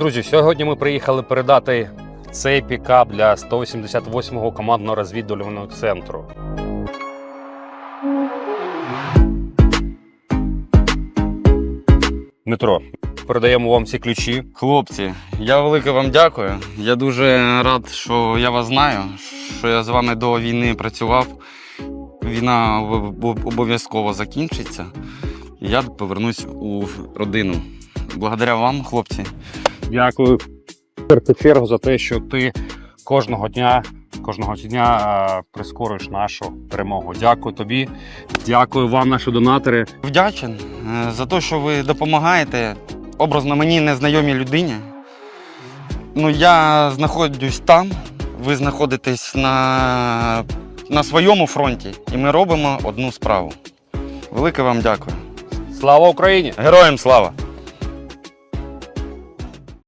Друзі, сьогодні ми приїхали передати цей пікап для 188-го командного розвідувального центру. Дмитро, передаємо вам ці ключі. Хлопці, я велике вам дякую. Я дуже рад, що я вас знаю, що я з вами до війни працював. Війна об- об- обов'язково закінчиться. Я повернусь у родину. Благодаря вам, хлопці. Дякую першу чергу за те, що ти кожного дня, кожного дня е, прискорюєш нашу перемогу. Дякую тобі, дякую вам, наші донатори. Вдячен е, за те, що ви допомагаєте образно мені незнайомій людині. Ну, я знаходжусь там, ви знаходитесь на, на своєму фронті, і ми робимо одну справу. Велике вам дякую. Слава Україні! Героям слава!